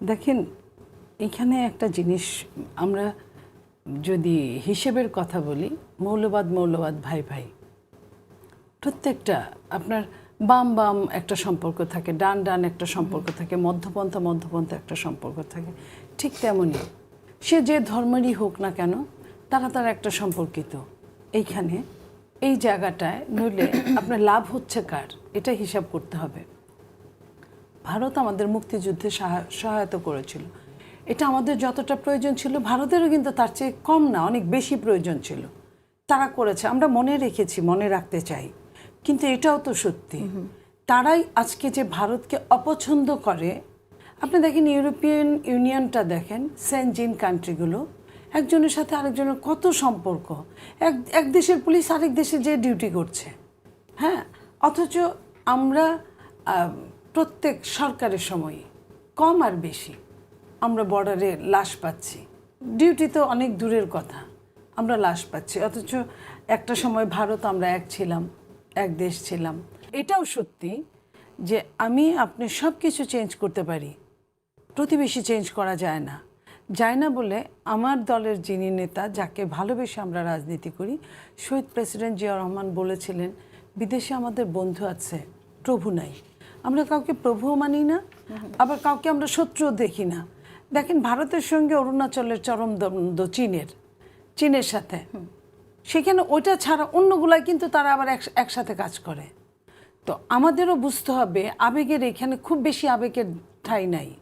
দেখেন, এখানে একটা জিনিস আমরা যদি হিসেবের কথা বলি, মৌলবাদ মৌলবাদ, ভাই ভাই। প্রত্যেকটা আপনার বাম বাম একটা সম্পর্ক থাকে, ডান ডান একটা সম্পর্ক থাকে, মধ্যপন্থা মধ্যপন্থা একটা সম্পর্ক থাকে, ঠিক তেমনই সে যে ধর্মেরই হোক না কেন, তারা তার একটা সম্পর্কিত। এইখানে এই জায়গাটায় নইলে আপনার লাভ হচ্ছে কার? এটা হিসাব করতে হবে। ভারত আমাদের মুক্তিযুদ্ধে সাহা- সহায়তা করেছিল। এটা আমাদের যতটা প্রয়োজন ছিল ভারতেরও কিন্তু তার চেয়ে কম না অনেক বেশি প্রয়োজন ছিল। তারা করেছে আমরা মনে রেখেছি মনে রাখতে চাই। কিন্তু এটাও তো সত্যি। তারাই আজকে যে ভারতকে অপছন্দ করে আপনি দেখেন ইউরোপিয়ান ইউনিয়নটা দেখেন সেনজিন কান্ট্রিগুলো একজনের সাথে আরেকজনের কত সম্পর্ক। এক এক দেশের পুলিশ আরেক দেশে যে ডিউটি করছে। হ্যাঁ? অথচ আমরা প্রত্যেক সরকারের সময়, কম আর বেশি, আমরা বর্ডারে লাশ পাচ্ছি। ডিউটি তো অনেক দূরের কথা, আমরা লাশ পাচ্ছি। অথচ একটা সময় ভারত আমরা এক ছিলাম, এক দেশ ছিলাম। এটাও সত্যি যে আমি, আপনি সব কিছু চেঞ্জ করতে পারি। প্রতিবেশী চেঞ্জ করা যায় না। যায় না বলে আমার দলের যিনি নেতা, যাকে ভালোবেসে আমরা রাজনীতি করি, শহীদ প্রেসিডেন্ট জিয়া রহমান বলেছিলেন, বিদেশে আমাদের বন্ধু আছে, প্রভু নাই। আমরা কাউকে প্রভু মানি না, আবার কাউকে আমরা শত্রু দেখি না। দেখেন ভারতের সঙ্গে অরুণাচলের চরম দ্বন্দ্ব চীনের চীনের সাথে। সেখানে ওইটা ছাড়া অন্যগুলাই কিন্তু তারা আবার এক- একসাথে কাজ করে। তো আমাদেরও বুঝতে হবে, আবেগের এখানে খুব বেশি আবেগের ঠাই নাই।